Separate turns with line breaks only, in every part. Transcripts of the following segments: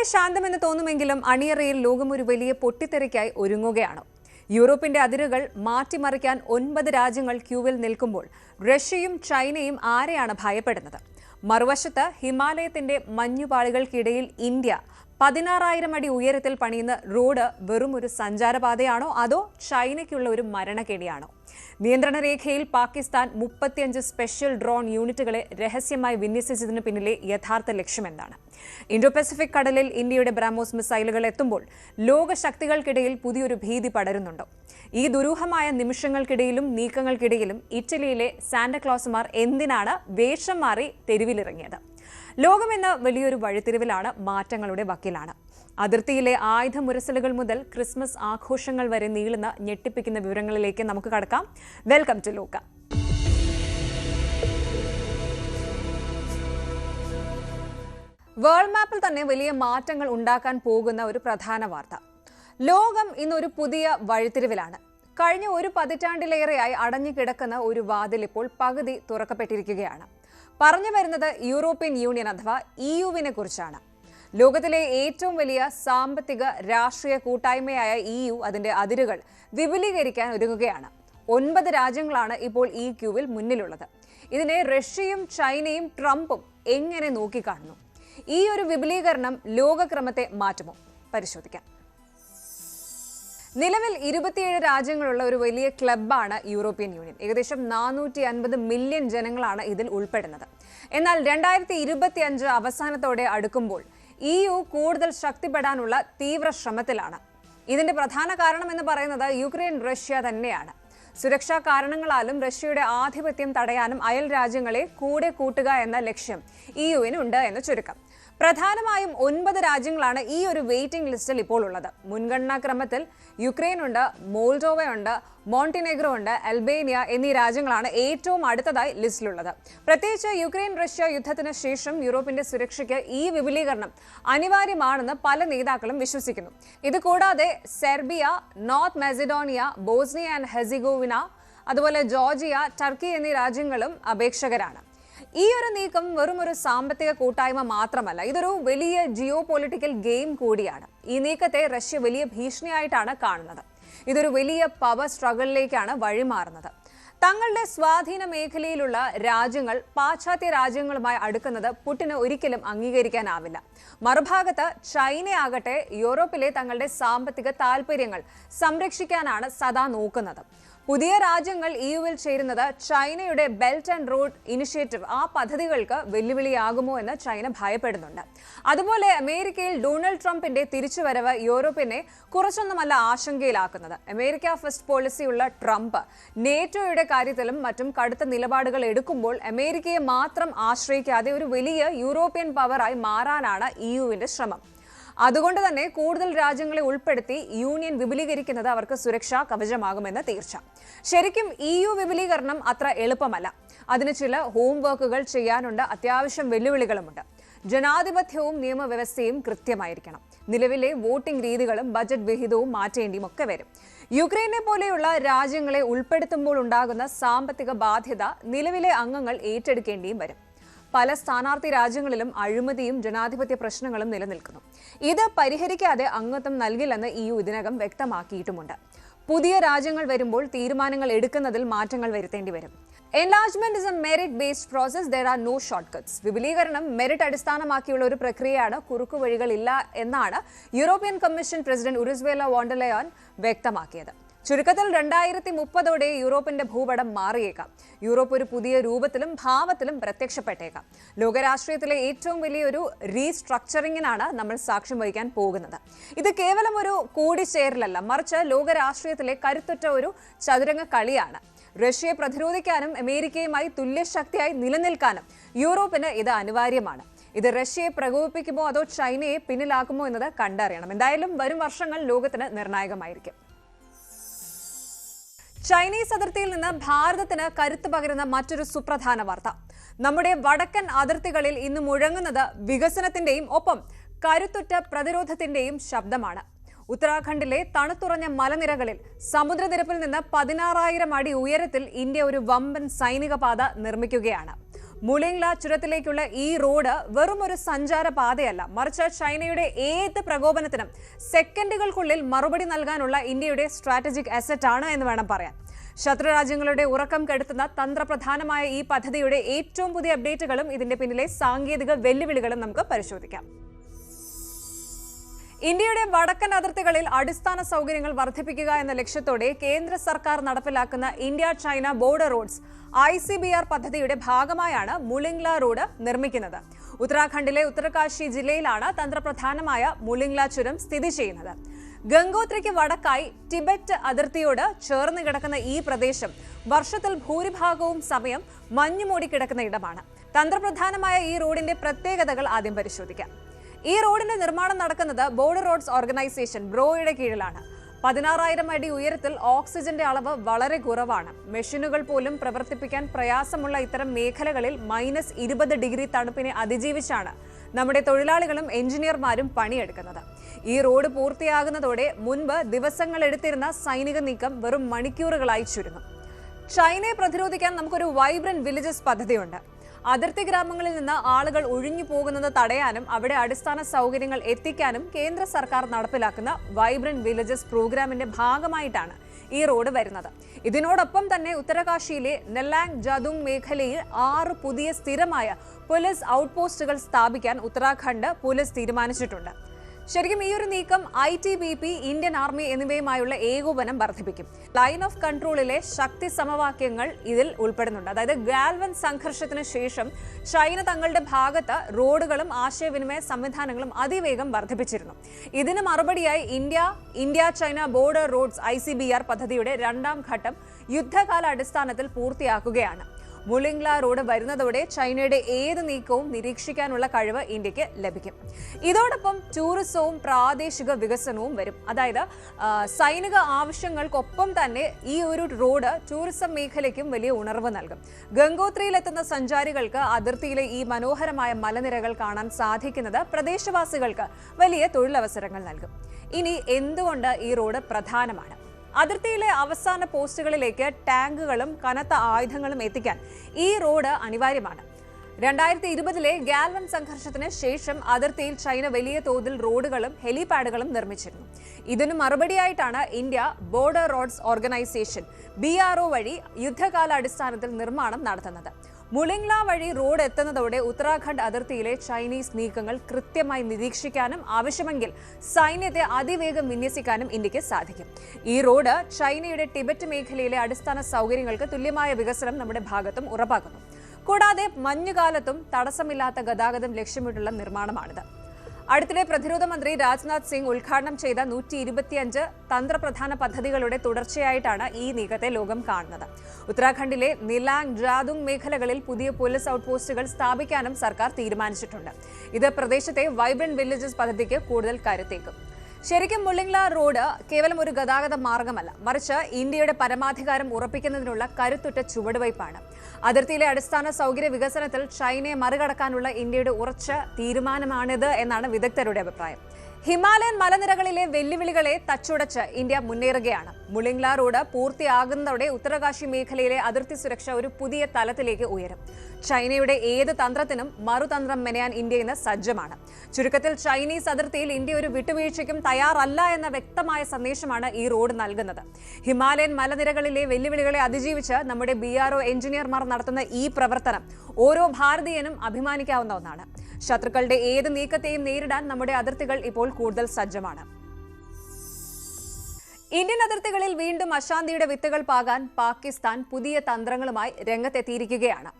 വളരെ ശാന്തമെന്ന് തോന്നുമെങ്കിലും അണിയറയിൽ ലോകം ഒരു വലിയ പൊട്ടിത്തെറിക്കായി ഒരുങ്ങുകയാണ്. യൂറോപ്പിന്റെ അതിരുകൾ മാറ്റിമറിക്കാൻ ഒൻപത് രാജ്യങ്ങൾ ക്യൂവിൽ നിൽക്കുമ്പോൾ റഷ്യയും ചൈനയും ആരെയാണ് ഭയപ്പെടുന്നത്? മറുവശത്ത് ഹിമാലയത്തിന്റെ മഞ്ഞുപാളികൾക്കിടയിൽ ഇന്ത്യ പതിനാറായിരം അടി ഉയരത്തിൽ പണിയുന്ന റോഡ് വെറും ഒരു സഞ്ചാരപാതയാണോ? അതോ ചൈനയ്ക്കുള്ള ഒരു മരണക്കെടിയാണോ നിയന്ത്രണ രേഖയിൽ പാകിസ്ഥാൻ മുപ്പത്തിയഞ്ച് സ്പെഷ്യൽ ഡ്രോൺ യൂണിറ്റുകളെ രഹസ്യമായി വിന്യസിച്ചതിന് പിന്നിലെ യഥാർത്ഥ ലക്ഷ്യമെന്താണ്. ഇൻഡോ പസഫിക് കടലിൽ ഇന്ത്യയുടെ ബ്രാമോസ് മിസൈലുകൾ എത്തുമ്പോൾ ലോകശക്തികൾക്കിടയിൽ പുതിയൊരു ഭീതി പടരുന്നുണ്ടോ? ഈ ദുരൂഹമായ നിമിഷങ്ങൾക്കിടയിലും നീക്കങ്ങൾക്കിടയിലും ഇറ്റലിയിലെ സാന്റക്ലോസുമാർ എന്തിനാണ് വേഷം മാറി തെരുവിലിറങ്ങിയത്? ലോകമെന്ന വലിയൊരു വഴിത്തിരിവിലാണ് മാറ്റങ്ങളുടെ വക്കിലാണ്. അതിർത്തിയിലെ ആയുധ മുരസലുകൾ മുതൽ ക്രിസ്മസ് ആഘോഷങ്ങൾ വരെ നീളുന്ന ഞെട്ടിപ്പിക്കുന്ന വിവരങ്ങളിലേക്ക് നമുക്ക് കടക്കാം. വെൽക്കം ടു ലോക വേൾഡ് മാപ്പിൽ തന്നെ വലിയ മാറ്റങ്ങൾ ഉണ്ടാക്കാൻ പോകുന്ന ഒരു പ്രധാന വാർത്ത. ലോകം ഇന്നൊരു പുതിയ വഴിത്തിരിവിലാണ്. കഴിഞ്ഞ ഒരു പതിറ്റാണ്ടിലേറെയായി അടഞ്ഞു കിടക്കുന്ന ഒരു വാതിൽ ഇപ്പോൾ പകുതി തുറക്കപ്പെട്ടിരിക്കുകയാണ്. പറഞ്ഞു വരുന്നത് യൂറോപ്യൻ യൂണിയൻ അഥവാ ഇ യുവിനെ കുറിച്ചാണ്. ലോകത്തിലെ ഏറ്റവും വലിയ സാമ്പത്തിക രാഷ്ട്രീയ കൂട്ടായ്മയായ ഇ യു അതിന്റെ അതിരുകൾ വിപുലീകരിക്കാൻ ഒരുങ്ങുകയാണ്. ഒൻപത് രാജ്യങ്ങളാണ് ഇപ്പോൾ ഇ ക്യൂവിൽ മുന്നിലുള്ളത്. ഇതിനെ റഷ്യയും ചൈനയും ട്രംപും എങ്ങനെ നോക്കിക്കാണുന്നു? ഈ ഒരു വിപുലീകരണം ലോകക്രമത്തെ മാറ്റുമോ? പരിശോധിക്കാം. നിലവിൽ ഇരുപത്തിയേഴ് രാജ്യങ്ങളുള്ള ഒരു വലിയ ക്ലബ്ബാണ് യൂറോപ്യൻ യൂണിയൻ. ഏകദേശം നാനൂറ്റി അൻപത് മില്യൺ ജനങ്ങളാണ് ഇതിൽ ഉൾപ്പെടുന്നത്. എന്നാൽ രണ്ടായിരത്തി ഇരുപത്തി അഞ്ച് അവസാനത്തോടെ അടുക്കുമ്പോൾ ഇ യു കൂടുതൽ ശക്തിപ്പെടാനുള്ള തീവ്ര ശ്രമത്തിലാണ്. ഇതിന്റെ പ്രധാന കാരണം എന്ന് പറയുന്നത് യുക്രൈൻ റഷ്യ തന്നെയാണ്. സുരക്ഷാ കാരണങ്ങളാലും റഷ്യയുടെ ആധിപത്യം തടയാനും അയൽ രാജ്യങ്ങളെ കൂടെ കൂട്ടുക എന്ന ലക്ഷ്യം ഇ യുവിനുണ്ട് എന്ന് ചുരുക്കം. പ്രധാനമായും ഒൻപത് രാജ്യങ്ങളാണ് ഈ ഒരു വെയിറ്റിംഗ് ലിസ്റ്റിൽ ഇപ്പോൾ ഉള്ളത്. മുൻഗണനാ ക്രമത്തിൽ യുക്രൈൻ ഉണ്ട് മോൾഡോവ ഉണ്ട് മോണ്ടിനെഗ്രോ ഉണ്ട് അൽബേനിയ എന്നീ രാജ്യങ്ങളാണ് ഏറ്റവും അടുത്തതായി ലിസ്റ്റിലുള്ളത് പ്രത്യേകിച്ച് യുക്രൈൻ റഷ്യ യുദ്ധത്തിന് ശേഷം യൂറോപ്പിന്റെ സുരക്ഷയ്ക്ക് ഈ വിപുലീകരണം അനിവാര്യമാണെന്ന് പല നേതാക്കളും വിശ്വസിക്കുന്നു. ഇത് കൂടാതെ Serbia North Macedonia Bosnia and Herzegovina അതുപോലെ ജോർജിയ ടർക്കി എന്നീ രാജ്യങ്ങളും അപേക്ഷകരാണ്. ഈ ഒരു നീക്കം വെറും ഒരു സാമ്പത്തിക കൂട്ടായ്മ മാത്രമല്ല ഇതൊരു വലിയ ജിയോ പൊളിറ്റിക്കൽ ഗെയിം കൂടിയാണ്. ഈ നീക്കത്തെ റഷ്യ വലിയ ഭീഷണിയായിട്ടാണ് കാണുന്നത്. ഇതൊരു വലിയ പവർ സ്ട്രഗിളിലേക്കാണ് വഴിമാറുന്നത്. തങ്ങളുടെ സ്വാധീന മേഖലയിലുള്ള രാജ്യങ്ങൾ പാശ്ചാത്യ രാജ്യങ്ങളുമായി അടുക്കുന്നത് പുടിന് ഒരിക്കലും അംഗീകരിക്കാനാവില്ല. മറുഭാഗത്ത് ചൈനയാകട്ടെ യൂറോപ്പിലെ തങ്ങളുടെ സാമ്പത്തിക താൽപ്പര്യങ്ങൾ സംരക്ഷിക്കാനാണ് സദാ നോക്കുന്നത്. പുതിയ രാജ്യങ്ങൾ ഇ യുവിൽ ചേരുന്നത് ചൈനയുടെ ബെൽറ്റ് ആൻഡ് റോഡ് ഇനിഷ്യേറ്റീവ് ആ പദ്ധതികൾക്ക് വെല്ലുവിളിയാകുമോ എന്ന് ചൈന ഭയപ്പെടുന്നുണ്ട്. അതുപോലെ അമേരിക്കയിൽ ഡൊണാൾഡ് ട്രംപിന്റെ തിരിച്ചുവരവ് യൂറോപ്പിനെ കുറച്ചൊന്നുമല്ല ആശങ്കയിലാക്കുന്നത്. അമേരിക്ക ഫസ്റ്റ് പോളിസിയുള്ള ട്രംപ് നേറ്റോയുടെ കാര്യത്തിലും മറ്റും കടുത്ത നിലപാടുകൾ എടുക്കുമ്പോൾ അമേരിക്കയെ മാത്രം ആശ്രയിക്കാതെ ഒരു വലിയ യൂറോപ്യൻ പവറായി മാറാനാണ് ഇ യുവിന്റെ ശ്രമം. അതുകൊണ്ട് തന്നെ കൂടുതൽ രാജ്യങ്ങളെ ഉൾപ്പെടുത്തി യൂണിയൻ വിപുലീകരിക്കുന്നത് അവർക്ക് സുരക്ഷാ കവചമാകുമെന്ന് തീർച്ച. ശരിക്കും ഇ യു വിപുലീകരണം അത്ര എളുപ്പമല്ല. അതിന് ചില ഹോംവർക്കുകൾ ചെയ്യാനുണ്ട് അത്യാവശ്യം വെല്ലുവിളികളുമുണ്ട്. ജനാധിപത്യവും നിയമവ്യവസ്ഥയും കൃത്യമായിരിക്കണം. നിലവിലെ വോട്ടിംഗ് രീതികളും ബജറ്റ് വിഹിതവും മാറ്റേണ്ടിയും ഒക്കെ വരും. യുക്രൈനെ പോലെയുള്ള രാജ്യങ്ങളെ ഉൾപ്പെടുത്തുമ്പോൾ ഉണ്ടാകുന്ന സാമ്പത്തിക ബാധ്യത നിലവിലെ അംഗങ്ങൾ ഏറ്റെടുക്കേണ്ടിയും വരും. പല സ്ഥാനാർത്ഥി രാജ്യങ്ങളിലും അഴിമതിയും ജനാധിപത്യ പ്രശ്നങ്ങളും നിലനിൽക്കുന്നു. ഇത് പരിഹരിക്കാതെ അംഗത്വം നൽകില്ലെന്ന് ഇ യു ഇതിനകം വ്യക്തമാക്കിയിട്ടുമുണ്ട്. പുതിയ രാജ്യങ്ങൾ വരുമ്പോൾ തീരുമാനങ്ങൾ എടുക്കുന്നതിൽ മാറ്റങ്ങൾ വരുത്തേണ്ടി വരും. Enlargement is a merit based process there are no shortcuts വിപുലീകരണം മെറിറ്റ് അടിസ്ഥാനമാക്കിയുള്ള ഒരു പ്രക്രിയയാണ്. കുറുക്കു വഴികളില്ല എന്നാണ് European Commission President Ursula von der Leyen വ്യക്തമാക്കിയത്. ചുരുക്കത്തിൽ രണ്ടായിരത്തി മുപ്പതോടെ യൂറോപ്പിന്റെ ഭൂപടം മാറിയേക്കാം. യൂറോപ്പ് ഒരു പുതിയ രൂപത്തിലും ഭാവത്തിലും പ്രത്യക്ഷപ്പെട്ടേക്കാം. ലോകരാഷ്ട്രീയത്തിലെ ഏറ്റവും വലിയൊരു റീസ്ട്രക്ചറിങ്ങിനാണ് നമ്മൾ സാക്ഷ്യം വഹിക്കാൻ പോകുന്നത്. ഇത് കേവലം ഒരു കൂടിച്ചേരലല്ല മറിച്ച് ലോകരാഷ്ട്രീയത്തിലെ കരുത്തുറ്റ ഒരു ചതുരംഗ കളിയാണ്. റഷ്യയെ പ്രതിരോധിക്കാനും അമേരിക്കയുമായി തുല്യശക്തിയായി നിലനിൽക്കാനും യൂറോപ്പിന് ഇത് അനിവാര്യമാണ്. ഇത് റഷ്യയെ പ്രകോപിപ്പിക്കുമോ അതോ ചൈനയെ പിന്നിലാക്കുമോ എന്നത് കണ്ടറിയണം. എന്തായാലും വരും വർഷങ്ങൾ ലോകത്തിന് നിർണായകമായിരിക്കും. ചൈനീസ് അതിർത്തിയിൽ നിന്ന് ഭാരതത്തിന് കരുത്ത് പകരുന്ന മറ്റൊരു സുപ്രധാന വാർത്ത. നമ്മുടെ വടക്കൻ അതിർത്തികളിൽ ഇന്ന് മുഴങ്ങുന്നത് വികസനത്തിന്റെയും ഒപ്പം കരുത്തുറ്റ പ്രതിരോധത്തിന്റെയും ശബ്ദമാണ്. ഉത്തരാഖണ്ഡിലെ തണുത്തുറഞ്ഞ മലനിരകളിൽ സമുദ്രനിരപ്പിൽ നിന്ന് പതിനാറായിരം അടി ഉയരത്തിൽ ഇന്ത്യ ഒരു വമ്പൻ സൈനിക പാത നിർമ്മിക്കുകയാണ്. മുളിംഗ്ല ചുരത്തിലേക്കുള്ള ഈ റോഡ് വെറും ഒരു സഞ്ചാര പാതയല്ല മറിച്ച് ചൈനയുടെ ഏത് പ്രകോപനത്തിനും സെക്കൻഡുകൾക്കുള്ളിൽ മറുപടി നൽകാനുള്ള ഇന്ത്യയുടെ സ്ട്രാറ്റജിക് അസറ്റ് ആണ് എന്ന് വേണം പറയാൻ. ശത്രുരാജ്യങ്ങളുടെ ഉറക്കം കെടുത്തുന്ന തന്ത്രപ്രധാനമായ ഈ പദ്ധതിയുടെ ഏറ്റവും പുതിയ അപ്ഡേറ്റുകളും ഇതിന്റെ പിന്നിലെ സാങ്കേതിക വെല്ലുവിളികളും നമുക്ക് പരിശോധിക്കാം. ഇന്ത്യയുടെ വടക്കൻ അതിർത്തികളിൽ അടിസ്ഥാന സൗകര്യങ്ങൾ വർദ്ധിപ്പിക്കുക എന്ന ലക്ഷ്യത്തോടെ കേന്ദ്ര സർക്കാർ നടപ്പിലാക്കുന്ന India China border roads I C B R പദ്ധതിയുടെ ഭാഗമായാണ് മുളിംഗ്ല റോഡ് നിർമ്മിക്കുന്നത്. ഉത്തരാഖണ്ഡിലെ ഉത്തരകാശി ജില്ലയിലാണ് തന്ത്രപ്രധാനമായ മുളിംഗ്ല ചുരം സ്ഥിതി ചെയ്യുന്നത്. ഗംഗോത്രിക്ക് വടക്കായി ടിബറ്റ് അതിർത്തിയോട് ചേർന്ന് കിടക്കുന്ന ഈ പ്രദേശം വർഷത്തിൽ ഭൂരിഭാഗവും സമയം മഞ്ഞുമൂടി കിടക്കുന്ന ഇടമാണ്. തന്ത്രപ്രധാനമായ ഈ റോഡിന്റെ പ്രത്യേകതകൾ ആദ്യം പരിശോധിക്കാം. ഈ റോഡിന്റെ നിർമ്മാണം നടക്കുന്നത് ബോർഡർ റോഡ്സ് ഓർഗനൈസേഷൻ ബ്രോയുടെ കീഴിലാണ്. പതിനാറായിരം അടി ഉയരത്തിൽ ഓക്സിജന്റെ അളവ് വളരെ കുറവാണ്. മെഷീനുകൾ പോലും പ്രവർത്തിപ്പിക്കാൻ പ്രയാസമുള്ള ഇത്തരം മേഖലകളിൽ മൈനസ് ഇരുപത് ഡിഗ്രി തണുപ്പിനെ അതിജീവിച്ചാണ് നമ്മുടെ തൊഴിലാളികളും എഞ്ചിനീയർമാരും പണിയെടുക്കുന്നത്. ഈ റോഡ് പൂർത്തിയാകുന്നതോടെ മുൻപ് ദിവസങ്ങൾ എടുത്തിരുന്ന സൈനിക നീക്കം വെറും മണിക്കൂറുകളായി ചുരുങ്ങും. ചൈനയെ പ്രതിരോധിക്കാൻ നമുക്കൊരു വൈബ്രന്റ് വില്ലേജസ് പദ്ധതിയുണ്ട്. അതിർത്തി ഗ്രാമങ്ങളിൽ നിന്ന് ആളുകൾ ഒഴിഞ്ഞു പോകുന്നത് തടയാനും അവിടെ അടിസ്ഥാന സൗകര്യങ്ങൾ എത്തിക്കാനും കേന്ദ്ര സർക്കാർ നടപ്പിലാക്കുന്ന വൈബ്രന്റ് വില്ലേജസ് പ്രോഗ്രാമിന്റെ ഭാഗമായിട്ടാണ് ഈ റോഡ് വരുന്നത്. ഇതിനോടൊപ്പം തന്നെ ഉത്തരകാശിയിലെ നെല്ലാങ് ജാദുങ് മേഖലയിൽ ആറ് പുതിയ സ്ഥിരമായ പോലീസ് ഔട്ട്പോസ്റ്റുകൾ സ്ഥാപിക്കാൻ ഉത്തരാഖണ്ഡ് പോലീസ് തീരുമാനിച്ചിട്ടുണ്ട്. ശരിക്കും ഈ ഒരു നീക്കം I T B P Indian army എന്നിവയുമായുള്ള ഏകോപനം വർദ്ധിപ്പിക്കും. ലൈൻ ഓഫ് കൺട്രോളിലെ ശക്തി സമവാക്യങ്ങൾ ഇതിൽ ഉൾപ്പെടുന്നുണ്ട്. അതായത് ഗാൽവൻ സംഘർഷത്തിന് ശേഷം ചൈന തങ്ങളുടെ ഭാഗത്ത് റോഡുകളും ആശയവിനിമയ സംവിധാനങ്ങളും അതിവേഗം വർദ്ധിപ്പിച്ചിരുന്നു. ഇതിന് മറുപടിയായി India India China border roads I പദ്ധതിയുടെ രണ്ടാം ഘട്ടം യുദ്ധകാല അടിസ്ഥാനത്തിൽ പൂർത്തിയാക്കുകയാണ്. മുളിംഗ്ല റോഡ് വരുന്നതോടെ ചൈനയുടെ ഏത് നീക്കവും നിരീക്ഷിക്കാനുള്ള കഴിവ് ഇന്ത്യയ്ക്ക് ലഭിക്കും. ഇതോടൊപ്പം ടൂറിസവും പ്രാദേശിക വികസനവും വരും. അതായത് സൈനിക ആവശ്യങ്ങൾക്കൊപ്പം തന്നെ ഈ ഒരു റോഡ് ടൂറിസം മേഖലയ്ക്കും വലിയ ഉണർവ് നൽകും. ഗംഗോത്രിയിലെത്തുന്ന സഞ്ചാരികൾക്ക് അതിർത്തിയിലെ ഈ മനോഹരമായ മലനിരകൾ കാണാൻ സാധിക്കുന്നത് പ്രദേശവാസികൾക്ക് വലിയ തൊഴിലവസരങ്ങൾ നൽകും. ഇനി എന്തുകൊണ്ട് ഈ റോഡ് പ്രധാനമാണ്? അതിർത്തിയിലെ അവസാന പോസ്റ്റുകളിലേക്ക് ടാങ്കുകളും കനത്ത ആയുധങ്ങളും എത്തിക്കാൻ ഈ റോഡ് അനിവാര്യമാണ്. രണ്ടായിരത്തി ഇരുപതിലെ ഗാൽവൻ സംഘർഷത്തിന് ശേഷം അതിർത്തിയിൽ ചൈന വലിയ തോതിൽ റോഡുകളും ഹെലിപാഡുകളും നിർമ്മിച്ചിരുന്നു. ഇതിനു മറുപടിയായിട്ടാണ് India border roads organisation B വഴി യുദ്ധകാലാടിസ്ഥാനത്തിൽ നിർമ്മാണം നടത്തുന്നത്. മുളിംഗ്ല വഴി റോഡ് എത്തുന്നതോടെ ഉത്തരാഖണ്ഡ് അതിർത്തിയിലെ ചൈനീസ് നീക്കങ്ങൾ കൃത്യമായി നിരീക്ഷിക്കാനും ആവശ്യമെങ്കിൽ സൈന്യത്തെ അതിവേഗം വിന്യസിക്കാനും ഇന്ത്യയ്ക്ക് സാധിക്കും. ഈ റോഡ് ചൈനയുടെ ടിബറ്റ് മേഖലയിലെ അടിസ്ഥാന സൗകര്യങ്ങൾക്ക് തുല്യമായ വികസനം നമ്മുടെ ഭാഗത്തും ഉറപ്പാക്കുന്നു. കൂടാതെ മഞ്ഞുകാലത്തും തടസ്സമില്ലാത്ത ഗതാഗതം ലക്ഷ്യമിട്ടുള്ള നിർമ്മാണമാണിത്. അടുത്തിടെ പ്രതിരോധ മന്ത്രി രാജ്നാഥ് സിംഗ് ഉദ്ഘാടനം ചെയ്ത നൂറ്റി ഇരുപത്തിയഞ്ച് തന്ത്രപ്രധാന പദ്ധതികളുടെ തുടർച്ചയായിട്ടാണ് ഈ നീക്കത്തെ ലോകം കാണുന്നത്. ഉത്തരാഖണ്ഡിലെ നിലാങ് ജാദുങ് മേഖലകളിൽ പുതിയ പോലീസ് ഔട്ട് പോസ്റ്റുകൾ സ്ഥാപിക്കാനും സർക്കാർ തീരുമാനിച്ചിട്ടുണ്ട്. ഇത് പ്രദേശത്തെ വൈബ്രന്റ് വില്ലേജസ് പദ്ധതിക്ക് കൂടുതൽ കരുത്തേക്കും. ശരിക്കും മുള്ളിംഗ്ല റോഡ് കേവലം ഒരു ഗതാഗത മാർഗമല്ല. മറിച്ച് ഇന്ത്യയുടെ പരമാധികാരം ഉറപ്പിക്കുന്നതിനുള്ള കരുത്തുറ്റ ചുവടുവയ്പ്പാണ് അതിർത്തിയിലെ അടിസ്ഥാന സൗകര്യ വികസനത്തിൽ ചൈനയെ മറികടക്കാനുള്ള ഇന്ത്യയുടെ ഉറച്ച തീരുമാനമാണിത് എന്നാണ് വിദഗ്ധരുടെ അഭിപ്രായം. ഹിമാലയൻ മലനിരകളിലെ വെല്ലുവിളികളെ തച്ചുടച്ച് ഇന്ത്യ മുന്നേറുകയാണ്. മുളിംഗ്ല റോഡ് പൂർത്തിയാകുന്നതോടെ ഉത്തരകാശി മേഖലയിലെ അതിർത്തി സുരക്ഷ ഒരു പുതിയ തലത്തിലേക്ക് ഉയരും. ചൈനയുടെ ഏത് തന്ത്രത്തിനും മറുതന്ത്രം മെനയാൻ ഇന്ത്യ ഇന്ന് സജ്ജമാണ്. ചുരുക്കത്തിൽ ചൈനീസ് അതിർത്തിയിൽ ഇന്ത്യ ഒരു വിട്ടുവീഴ്ചയ്ക്കും തയ്യാറല്ല എന്ന വ്യക്തമായ സന്ദേശമാണ് ഈ റോഡ് നൽകുന്നത്. ഹിമാലയൻ മലനിരകളിലെ വെല്ലുവിളികളെ അതിജീവിച്ച് നമ്മുടെ ബി ആർ ഒ എഞ്ചിനീയർമാർ നടത്തുന്ന ഈ പ്രവർത്തനം ഓരോ ഭാരതീയനും അഭിമാനിക്കാവുന്ന ഒന്നാണ്. ശത്രുക്കളുടെ ഏത് നീക്കത്തെയും നേരിടാൻ നമ്മുടെ അതിർത്തികൾ ഇപ്പോൾ കൂടുതൽ സജ്ജമാണ്. ഇന്ത്യൻ അതിർത്തികളിൽ വീണ്ടും അശാന്തിയുടെ വിത്തുകൾ പാകാൻ പാകിസ്ഥാൻ പുതിയ തന്ത്രങ്ങളുമായി രംഗത്തെത്തിയിരിക്കുകയാണ്.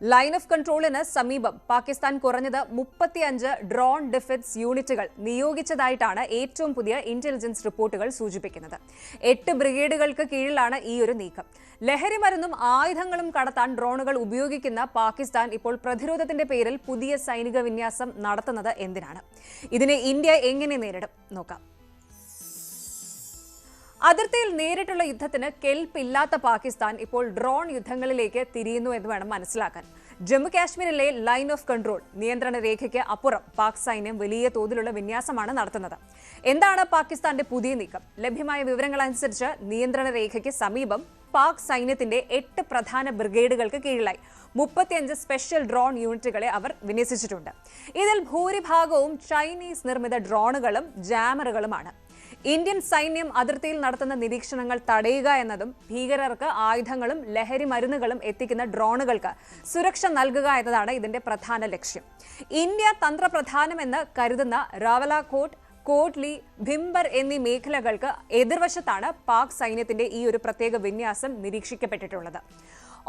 ലൈൻ ഓഫ് കൺട്രോളിന് സമീപം പാകിസ്ഥാൻ കുറഞ്ഞത് മുപ്പത്തിയഞ്ച് ഡ്രോൺ ഡിഫൻസ് യൂണിറ്റുകൾ നിയോഗിച്ചതായിട്ടാണ് ഏറ്റവും പുതിയ ഇന്റലിജൻസ് റിപ്പോർട്ടുകൾ സൂചിപ്പിക്കുന്നത്. എട്ട് ബ്രിഗേഡുകൾക്ക് കീഴിലാണ് ഈ ഒരു നീക്കം. ലഹരി മരുന്നും ആയുധങ്ങളും കടത്താൻ ഡ്രോണുകൾ ഉപയോഗിക്കുന്ന പാകിസ്ഥാൻ ഇപ്പോൾ പ്രതിരോധത്തിന്റെ പേരിൽ പുതിയ സൈനിക വിന്യാസം നടത്തുന്നത് എന്തിനാണ്? ഇതിനെ ഇന്ത്യ എങ്ങനെ നേരിടും? നോക്കാം. അതിർത്തിയിൽ നേരിട്ടുള്ള യുദ്ധത്തിന് കെൽപ്പില്ലാത്ത പാകിസ്ഥാൻ ഇപ്പോൾ ഡ്രോൺ യുദ്ധങ്ങളിലേക്ക് തിരിയുന്നു എന്ന് വേണം മനസ്സിലാക്കാൻ. ജമ്മു കാശ്മീരിലെ ലൈൻ ഓഫ് കൺട്രോൾ നിയന്ത്രണ രേഖയ്ക്ക് അപ്പുറം പാക് സൈന്യം വലിയ തോതിലുള്ള വിന്യാസമാണ് നടത്തുന്നത്. എന്താണ് പാകിസ്ഥാന്റെ പുതിയ നീക്കം? ലഭ്യമായ വിവരങ്ങൾ അനുസരിച്ച് നിയന്ത്രണ രേഖയ്ക്ക് സമീപം പാക് സൈന്യത്തിന്റെ എട്ട് പ്രധാന ബ്രിഗേഡുകൾക്ക് കീഴിലായി മുപ്പത്തിയഞ്ച് സ്പെഷ്യൽ ഡ്രോൺ യൂണിറ്റുകളെ അവർ വിന്യസിച്ചിട്ടുണ്ട്. ഇതിൽ ഭൂരിഭാഗവും ചൈനീസ് നിർമ്മിത ഡ്രോണുകളും ജാമറുകളുമാണ്. ഇന്ത്യൻ സൈന്യം അതിർത്തിയിൽ നടത്തുന്ന നിരീക്ഷണങ്ങൾ തടയുക എന്നതും ഭീകരർക്ക് ആയുധങ്ങളും ലഹരി മരുന്നുകളും എത്തിക്കുന്ന ഡ്രോണുകൾക്ക് സുരക്ഷ നൽകുക എന്നതാണ് ഇതിന്റെ പ്രധാന ലക്ഷ്യം. ഇന്ത്യ തന്ത്രപ്രധാനമെന്ന് കരുതുന്ന റാവലാകോട്ട് കോട്ട്ലി ഭിംബർ എന്നീ മേഖലകൾക്ക് എതിർവശത്താണ് പാക് സൈന്യത്തിന്റെ ഈ ഒരു പ്രത്യേക വിന്യാസം നിരീക്ഷിക്കപ്പെട്ടിട്ടുള്ളത്.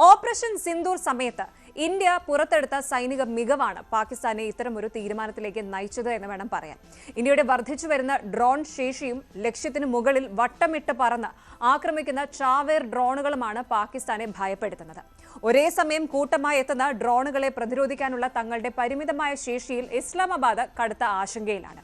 ഓപ്പറേഷൻ സിന്ദൂർ സമയത്ത് ഇന്ത്യ പുറത്തെടുത്ത സൈനിക മികവാണ് പാകിസ്ഥാനെ ഇത്തരമൊരു തീരുമാനത്തിലേക്ക് നയിച്ചത് എന്ന് വേണം പറയാൻ. ഇന്ത്യയുടെ വർദ്ധിച്ചു വരുന്ന ഡ്രോൺ ശേഷിയും ലക്ഷ്യത്തിന് മുകളിൽ വട്ടമിട്ട് പറന്ന് ആക്രമിക്കുന്ന ചാവേർ ഡ്രോണുകളുമാണ് പാകിസ്ഥാനെ ഭയപ്പെടുത്തുന്നത്. ഒരേ സമയം കൂട്ടമായി എത്തുന്ന ഡ്രോണുകളെ പ്രതിരോധിക്കാനുള്ള തങ്ങളുടെ പരിമിതമായ ശേഷിയിൽ ഇസ്ലാമാബാദ് കടുത്ത ആശങ്കയിലാണ്.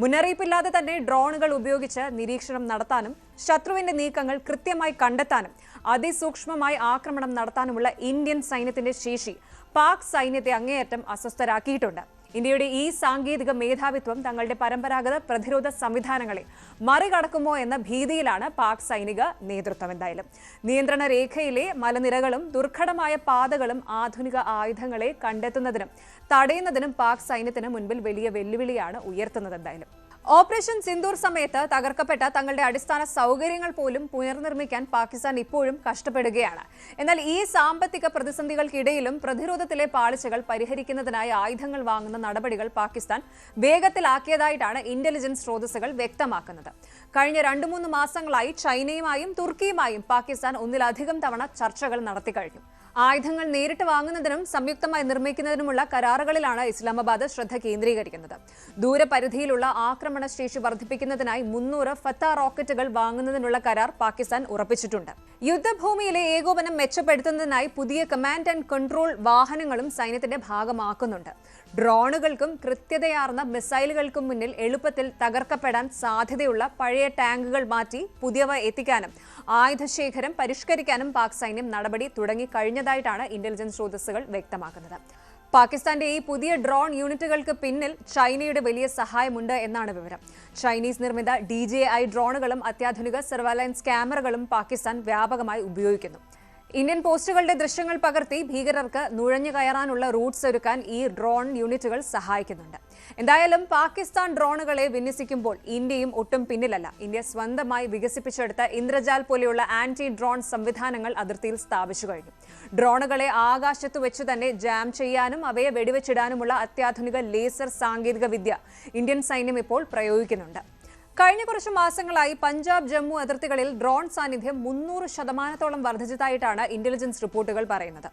മുന്നറിയിപ്പില്ലാതെ തന്നെ ഡ്രോണുകൾ ഉപയോഗിച്ച് നിരീക്ഷണം നടത്താനും ശത്രുവിന്റെ നീക്കങ്ങൾ കൃത്യമായി കണ്ടെത്താനും അതിസൂക്ഷ്മമായി ആക്രമണം നടത്താനുമുള്ള ഇന്ത്യൻ സൈന്യത്തിന്റെ ശേഷി പാക് സൈന്യത്തെ അങ്ങേയറ്റം അസ്വസ്ഥരാക്കിയിട്ടുണ്ട്. ഇന്ത്യയുടെ ഈ സാങ്കേതിക മേധാവിത്വം തങ്ങളുടെ പരമ്പരാഗത പ്രതിരോധ സംവിധാനങ്ങളെ മറികടക്കുമോ എന്ന ഭീതിയിലാണ് പാക് സൈനിക നേതൃത്വം എന്തായാലും. നിയന്ത്രണ രേഖയിലെ മലനിരകളും ദുർഘടമായ പാതകളും ആധുനിക ആയുധങ്ങളെ കണ്ടെത്തുന്നതിനും തടയുന്നതിനും പാക് സൈന്യത്തിന് മുൻപിൽ വലിയ വെല്ലുവിളിയാണ് ഉയർത്തുന്നത് എന്തായാലും. ഓപ്പറേഷൻ സിന്ദൂർ സമയത്ത് തകർക്കപ്പെട്ട തങ്ങളുടെ അടിസ്ഥാന സൗകര്യങ്ങൾ പോലും പുനർനിർമ്മിക്കാൻ പാകിസ്ഥാൻ ഇപ്പോഴും കഷ്ടപ്പെടുകയാണ്. എന്നാൽ ഈ സാമ്പത്തിക പ്രതിസന്ധികൾക്കിടയിലും പ്രതിരോധത്തിലെ പാളിച്ചകൾ പരിഹരിക്കുന്നതിനായി ആയുധങ്ങൾ വാങ്ങുന്ന നടപടികൾ പാകിസ്ഥാൻ വേഗത്തിലാക്കിയതായിട്ടാണ് ഇന്റലിജൻസ് സ്രോതസ്സുകൾ വ്യക്തമാക്കുന്നത്. കഴിഞ്ഞ രണ്ടു മൂന്ന് മാസങ്ങളായി ചൈനയുമായും തുർക്കിയുമായും പാകിസ്ഥാൻ ഒന്നിലധികം തവണ ചർച്ചകൾ നടത്തിക്കഴിഞ്ഞു. ആയുധങ്ങൾ നേരിട്ട് വാങ്ങുന്നതിനും സംയുക്തമായി നിർമ്മിക്കുന്നതിനുമുള്ള കരാറുകളിലാണ് ഇസ്ലാമാബാദ് ശ്രദ്ധ കേന്ദ്രീകരിക്കുന്നത്. ദൂരപരിധിയിലുള്ള ആക്രമണ ശേഷി വർദ്ധിപ്പിക്കുന്നതിനായി മുന്നൂറ് ഫത്ത റോക്കറ്റുകൾ വാങ്ങുന്നതിനുള്ള കരാർ പാകിസ്ഥാൻ ഉറപ്പിച്ചിട്ടുണ്ട്. യുദ്ധഭൂമിയിലെ ഏകോപനം മെച്ചപ്പെടുത്തുന്നതിനായി പുതിയ കമാൻഡ് ആൻഡ് കൺട്രോൾ വാഹനങ്ങളും സൈന്യത്തിന്റെ ഭാഗമാക്കുന്നുണ്ട്. ഡ്രോണുകൾക്കും കൃത്യതയാർന്ന മിസൈലുകൾക്കും മുന്നിൽ എളുപ്പത്തിൽ തകർക്കപ്പെടാൻ സാധ്യതയുള്ള പഴയ ടാങ്കുകൾ മാറ്റി പുതിയവ എത്തിക്കാനും ആയുധശേഖരം പരിഷ്കരിക്കാനും പാക് സൈന്യം നടപടി തുടങ്ങി കഴിഞ്ഞതായിട്ടാണ് ഇന്റലിജൻസ് സ്രോതസ്സുകൾ വ്യക്തമാക്കുന്നത്. പാകിസ്ഥാന്റെ ഈ പുതിയ ഡ്രോൺ യൂണിറ്റുകൾക്ക് പിന്നിൽ ചൈനയുടെ വലിയ സഹായമുണ്ട് എന്നാണ് വിവരം. ചൈനീസ് നിർമ്മിത ഡി ഡ്രോണുകളും അത്യാധുനിക സർവൈലൻസ് ക്യാമറകളും പാകിസ്ഥാൻ വ്യാപകമായി ഉപയോഗിക്കുന്നു. ഇന്ത്യൻ പോസ്റ്റുകളുടെ ദൃശ്യങ്ങൾ പകർത്തി ഭീകരർക്ക് നുഴഞ്ഞു കയറാനുള്ള റൂട്ട്സ് ഒരുക്കാൻ ഈ ഡ്രോൺ യൂണിറ്റുകൾ സഹായിക്കുന്നുണ്ട്. എന്തായാലും പാകിസ്ഥാൻ ഡ്രോണുകളെ വിന്യസിക്കുമ്പോൾ ഇന്ത്യയും ഒട്ടും പിന്നിലല്ല. ഇന്ത്യ സ്വന്തമായി വികസിപ്പിച്ചെടുത്ത ഇന്ദ്രജാൽ പോലെയുള്ള ആന്റി ഡ്രോൺ സംവിധാനങ്ങൾ അതിർത്തിയിൽ സ്ഥാപിച്ചു കഴിഞ്ഞു. ഡ്രോണുകളെ ആകാശത്ത് വെച്ച് തന്നെ ജാം ചെയ്യാനും അവയെ വെടിവെച്ചിടാനുമുള്ള അത്യാധുനിക ലേസർ സാങ്കേതിക വിദ്യ ഇന്ത്യൻ സൈന്യം ഇപ്പോൾ പ്രയോഗിക്കുന്നുണ്ട്. കഴിഞ്ഞ കുറച്ച് മാസങ്ങളായി പഞ്ചാബ് ജമ്മു അതിർത്തികളിൽ ഡ്രോൺ സാന്നിധ്യം മുന്നൂറ് ശതമാനത്തോളം വർദ്ധിച്ചതായിട്ടാണ് ഇന്റലിജൻസ് റിപ്പോർട്ടുകൾ പറയുന്നത്.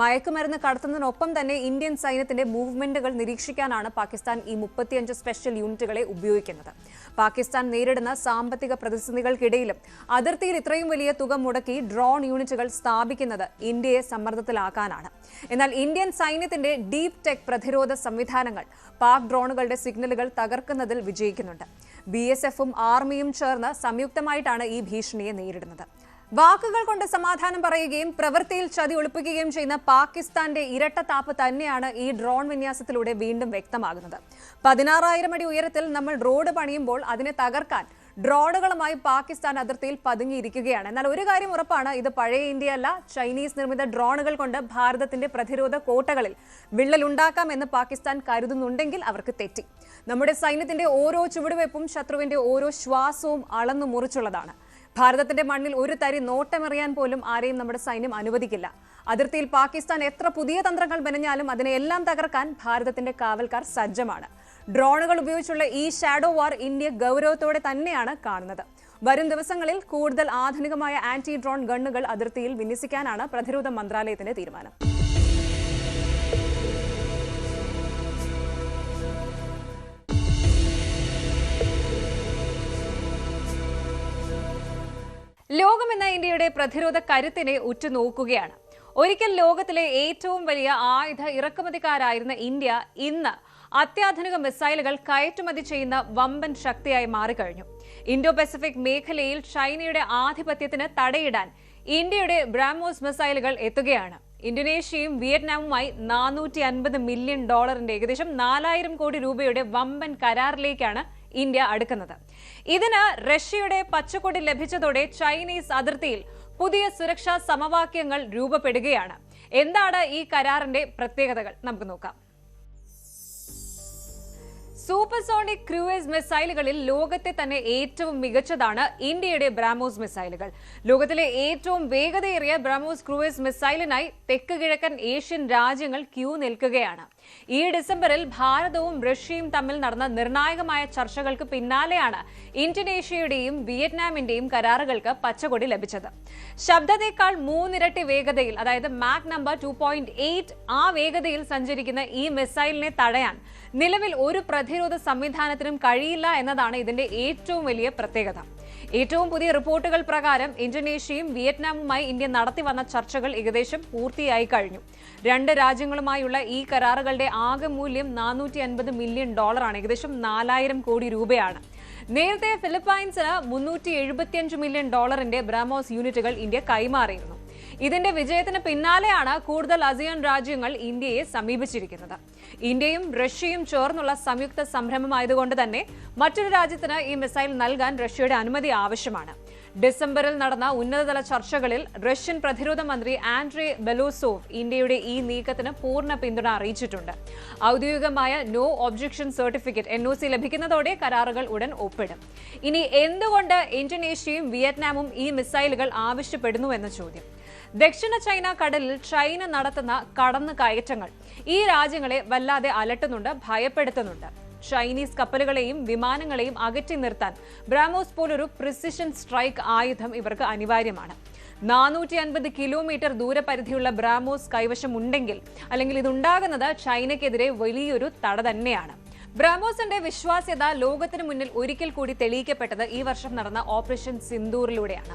മയക്കുമരുന്ന് കടത്തുന്നതിനൊപ്പം തന്നെ ഇന്ത്യൻ സൈന്യത്തിന്റെ മൂവ്മെന്റുകൾ നിരീക്ഷിക്കാനാണ് പാകിസ്ഥാൻ ഈ മുപ്പത്തിയഞ്ച് സ്പെഷ്യൽ യൂണിറ്റുകളെ ഉപയോഗിക്കുന്നത്. പാകിസ്ഥാൻ നേരിടുന്ന സാമ്പത്തിക പ്രതിസന്ധികൾക്കിടയിലും അതിർത്തിയിൽ ഇത്രയും വലിയ തുക മുടക്കി ഡ്രോൺ യൂണിറ്റുകൾ സ്ഥാപിക്കുന്നത് ഇന്ത്യയെ സമ്മർദ്ദത്തിലാക്കാനാണ്. എന്നാൽ ഇന്ത്യൻ സൈന്യത്തിന്റെ ഡീപ് ടെക് പ്രതിരോധ സംവിധാനങ്ങൾ പാക് ഡ്രോണുകളുടെ സിഗ്നലുകൾ തകർക്കുന്നതിൽ വിജയിക്കുന്നുണ്ട്. ബി എസ് എഫും ആർമിയും ചേർന്ന് സംയുക്തമായിട്ടാണ് ഈ ഭീഷണിയെ നേരിടുന്നത്. വാക്കുകൾ കൊണ്ട് സമാധാനം പറയുകയും പ്രവൃത്തിയിൽ ചതി ഒളിപ്പിക്കുകയും ചെയ്യുന്ന പാകിസ്ഥാന്റെ ഇരട്ടത്താപ്പ് തന്നെയാണ് ഈ ഡ്രോൺ വിന്യാസത്തിലൂടെ വീണ്ടും വ്യക്തമാകുന്നത്. പതിനാറായിരം അടി ഉയരത്തിൽ നമ്മൾ റോഡ് പണിയുമ്പോൾ അതിനെ തകർക്കാൻ ഡ്രോണുകളുമായി പാകിസ്ഥാൻ അതിർത്തിയിൽ പതുങ്ങിയിരിക്കുകയാണ്. എന്നാൽ ഒരു കാര്യം ഉറപ്പാണ് ഇത് പഴയ ഇന്ത്യയല്ല. ചൈനീസ് നിർമ്മിത ഡ്രോണുകൾ കൊണ്ട് ഭാരതത്തിന്റെ പ്രതിരോധ കോട്ടകളിൽ വിള്ളലുണ്ടാക്കാമെന്ന് പാകിസ്ഥാൻ കരുതുന്നുണ്ടെങ്കിൽ അവർക്ക് തെറ്റി. നമ്മുടെ സൈന്യത്തിന്റെ ഓരോ ചുവടുവയ്പും ശത്രുവിന്റെ ഓരോ ശ്വാസവും അളന്നു മുറിച്ചുള്ളതാണ്. ഭാരതത്തിന്റെ മണ്ണിൽ ഒരു തരി നോട്ടമെറിയാൻ പോലും ആരെയും നമ്മുടെ സൈന്യം അനുവദിക്കില്ല. അതിർത്തിയിൽ പാകിസ്ഥാൻ എത്ര പുതിയ തന്ത്രങ്ങൾ മെനഞ്ഞാലും അതിനെയെല്ലാം തകർക്കാൻ ഭാരതത്തിന്റെ കാവൽക്കാർ സജ്ജമാണ്. ഡ്രോണുകൾ ഉപയോഗിച്ചുള്ള ഈ ഷാഡോ വാർ ഇന്ത്യ ഗൗരവത്തോടെ തന്നെയാണ് കാണുന്നത്. വരും ദിവസങ്ങളിൽ കൂടുതൽ ആധുനികമായ ആന്റി ഡ്രോൺ ഗണ്ണുകൾ അതിർത്തിയിൽ വിന്യസിക്കാനാണ് പ്രതിരോധ മന്ത്രാലയത്തിന്റെ തീരുമാനം. ലോകം എന്ന ഇന്ത്യയുടെ പ്രതിരോധ കരുത്തിനെ ഉറ്റുനോക്കുകയാണ്. ഒരിക്കൽ ലോകത്തിലെ ഏറ്റവും വലിയ ആയുധ ഇറക്കുമതിക്കാരായിരുന്ന ഇന്ത്യ ഇന്ന് അത്യാധുനിക മിസൈലുകൾ കയറ്റുമതി ചെയ്യുന്ന വമ്പൻ ശക്തിയായി മാറിക്കഴിഞ്ഞു. ഇൻഡോ പസഫിക് മേഖലയിൽ ചൈനയുടെ ആധിപത്യത്തിന് തടയിടാൻ ഇന്ത്യയുടെ ബ്രാമോസ് മിസൈലുകൾ എത്തുകയാണ്. ഇന്തോനേഷ്യയും വിയറ്റ്നാമുമായി നാനൂറ്റി അൻപത് മില്യൺ ഡോളറിന്റെ ഏകദേശം നാലായിരം കോടി രൂപയുടെ വമ്പൻ കരാറിലേക്കാണ് ഇന്ത്യ അടുക്കുന്നത്. ഇതിന് റഷ്യയുടെ പച്ചക്കൊടി ലഭിച്ചതോടെ ചൈനീസ് അതിർത്തിയിൽ പുതിയ സുരക്ഷാ സമവാക്യങ്ങൾ രൂപപ്പെടുകയാണ്. എന്താണ് ഈ കരാറിന്റെ പ്രത്യേകതകൾ? നമുക്ക് നോക്കാം. സൂപ്പർസോണിക് ക്രൂയിസ് മിസൈലുകളിൽ ലോകത്തെ തന്നെ ഏറ്റവും മികച്ചതാണ് ഇന്ത്യയുടെ ബ്രാമോസ് മിസൈലുകൾ. ലോകത്തിലെ ഏറ്റവും വേഗതയേറിയ ബ്രാമോസ് ക്രൂയിസ് മിസൈലിനായി തെക്ക് കിഴക്കൻ ഏഷ്യൻ രാജ്യങ്ങൾ ക്യൂ നിൽക്കുകയാണ്. ഈ ഡിസംബറിൽ ഭാരതവും റഷ്യയും തമ്മിൽ നടന്ന നിർണായകമായ ചർച്ചകൾക്ക് പിന്നാലെയാണ് ഇന്തോനേഷ്യയുടെയും വിയറ്റ്നാമിന്റെയും കരാറുകൾക്ക് പച്ചകൊടി ലഭിച്ചത്. ശബ്ദത്തേക്കാൾ മൂന്നിരട്ടി വേഗതയിൽ അതായത് മാക് നമ്പർ ടു ആ വേഗതയിൽ സഞ്ചരിക്കുന്ന ഈ മിസൈലിനെ തടയാൻ നിലവിൽ ഒരു പ്രതിരോധ സംവിധാനത്തിനും കഴിയില്ല എന്നതാണ് ഇതിന്റെ ഏറ്റവും വലിയ പ്രത്യേകത. ഏറ്റവും പുതിയ റിപ്പോർട്ടുകൾ പ്രകാരം ഇന്തോനേഷ്യയും വിയറ്റ്നാമുമായി ഇന്ത്യ നടത്തി വന്ന ചർച്ചകൾ ഏകദേശം പൂർത്തിയായി കഴിഞ്ഞു. രണ്ട് രാജ്യങ്ങളുമായുള്ള ഈ കരാറുകളുടെ ആകെ മൂല്യം നാനൂറ്റി അൻപത് മില്യൺ ഡോളറാണ്. ഏകദേശം നാലായിരം കോടി രൂപയാണ്. നേരത്തെ ഫിലിപ്പൈൻസിന് മുന്നൂറ്റി എഴുപത്തിയഞ്ച് മില്യൺ ഡോളറിന്റെ ബ്രാമോസ് യൂണിറ്റുകൾ ഇന്ത്യ കൈമാറിയിരുന്നു. ഇതിന്റെ വിജയത്തിന് പിന്നാലെയാണ് കൂടുതൽ അസിയൻ രാജ്യങ്ങൾ ഇന്ത്യയെ സമീപിച്ചിരിക്കുന്നത്. ഇന്ത്യയും റഷ്യയും ചേർന്നുള്ള സംയുക്ത സംരംഭമായതുകൊണ്ട് തന്നെ മറ്റൊരു രാജ്യത്തിന് ഈ മിസൈൽ നൽകാൻ റഷ്യയുടെ അനുമതി ആവശ്യമാണ്. ഡിസംബറിൽ നടന്ന ഉന്നതതല ചർച്ചകളിൽ റഷ്യൻ പ്രതിരോധ മന്ത്രി ആൻഡ്രേ ബെലോസോവ് ഇന്ത്യയുടെ ഈ നീക്കത്തിന് പൂർണ പിന്തുണ അറിയിച്ചിട്ടുണ്ട്. ഔദ്യോഗികമായ നോ ഒബ്ജക്ഷൻ സർട്ടിഫിക്കറ്റ് എൻ ലഭിക്കുന്നതോടെ കരാറുകൾ ഉടൻ ഒപ്പിടും. ഇനി എന്തുകൊണ്ട് ഇന്തോനേഷ്യയും വിയറ്റ്നാമും ഈ മിസൈലുകൾ ആവശ്യപ്പെടുന്നു എന്ന ചോദ്യം? ദക്ഷിണ ചൈന കടലിൽ ചൈന നടത്തുന്ന കടന്നു കയറ്റങ്ങൾ. ഈ രാജ്യങ്ങളെ വല്ലാതെ അലട്ടുന്നുണ്ട് ഭയപ്പെടുത്തുന്നുണ്ട്. ചൈനീസ് കപ്പലുകളെയും വിമാനങ്ങളെയും അകറ്റി നിർത്താൻ ബ്രാമോസ് പോലൊരു പ്രിസിഷൻ സ്ട്രൈക്ക് ആയുധം ഇവർക്ക് അനിവാര്യമാണ്. നാനൂറ്റി അൻപത് കിലോമീറ്റർ ദൂരപരിധിയുള്ള ബ്രാമോസ് കൈവശമുണ്ടെങ്കിൽ അല്ലെങ്കിൽ ഇതുണ്ടാകുന്നത് ചൈനയ്ക്കെതിരെ വലിയൊരു തട തന്നെയാണ്. ബ്രാമോസിന്റെ വിശ്വാസ്യത ലോകത്തിന് മുന്നിൽ ഒരിക്കൽ കൂടി തെളിയിക്കപ്പെട്ടത് ഈ വർഷം നടന്ന ഓപ്പറേഷൻ സിന്ദൂറിലൂടെയാണ്.